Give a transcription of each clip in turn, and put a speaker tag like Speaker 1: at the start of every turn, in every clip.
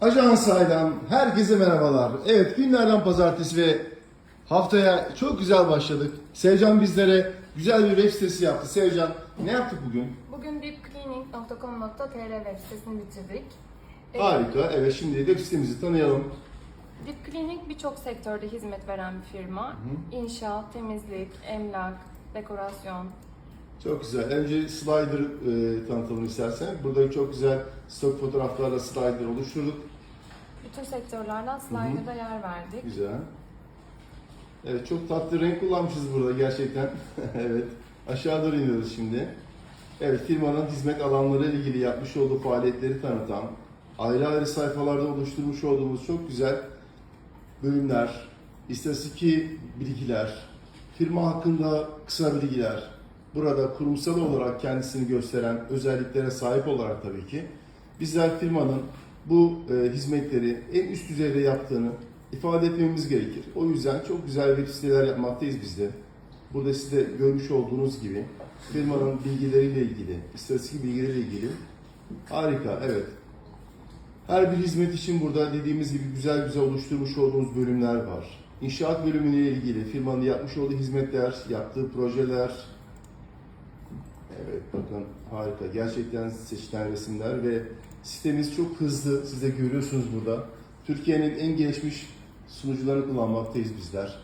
Speaker 1: Ajans Ay'dan herkese merhabalar. Evet günlerden pazartesi ve haftaya çok güzel başladık. Sevcan bizlere güzel bir web sitesi yaptı. Sevcan ne yaptık bugün?
Speaker 2: Bugün deepcleaning.com.tr web sitesini bitirdik. Ee,
Speaker 1: Harika. Evet şimdi web sitemizi tanıyalım.
Speaker 2: Deep Cleaning birçok sektörde hizmet veren bir firma. İnşaat, temizlik, emlak, dekorasyon.
Speaker 1: Çok güzel. Önce slider e, tanıtalım istersen. Burada çok güzel stok fotoğraflarla slider oluşturduk.
Speaker 2: Bütün sektörlerden slider'da yer verdik.
Speaker 1: Güzel. Evet çok tatlı renk kullanmışız burada gerçekten. evet. Aşağı doğru iniyoruz şimdi. Evet firmanın hizmet alanları ile ilgili yapmış olduğu faaliyetleri tanıtan, ayrı ayrı sayfalarda oluşturmuş olduğumuz çok güzel bölümler, istatistik bilgiler, firma hakkında kısa bilgiler, burada kurumsal olarak kendisini gösteren özelliklere sahip olarak tabii ki bizler firmanın bu e, hizmetleri en üst düzeyde yaptığını ifade etmemiz gerekir. O yüzden çok güzel web siteler yapmaktayız biz de. Burada siz de görmüş olduğunuz gibi firmanın bilgileriyle ilgili, istatistik bilgileriyle ilgili harika, evet. Her bir hizmet için burada dediğimiz gibi güzel güzel oluşturmuş olduğumuz bölümler var. İnşaat bölümüyle ilgili firmanın yapmış olduğu hizmetler, yaptığı projeler. Evet bakın harika. Gerçekten seçilen resimler ve sitemiz çok hızlı. Siz de görüyorsunuz burada. Türkiye'nin en gelişmiş sunucularını kullanmaktayız bizler.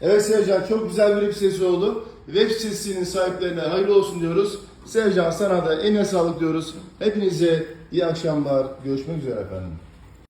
Speaker 1: Evet Sevcan çok güzel bir web sitesi oldu. Web sitesinin sahiplerine hayırlı olsun diyoruz. Sevcan sana da eline sağlık diyoruz. Hepinize iyi akşamlar. Görüşmek üzere efendim.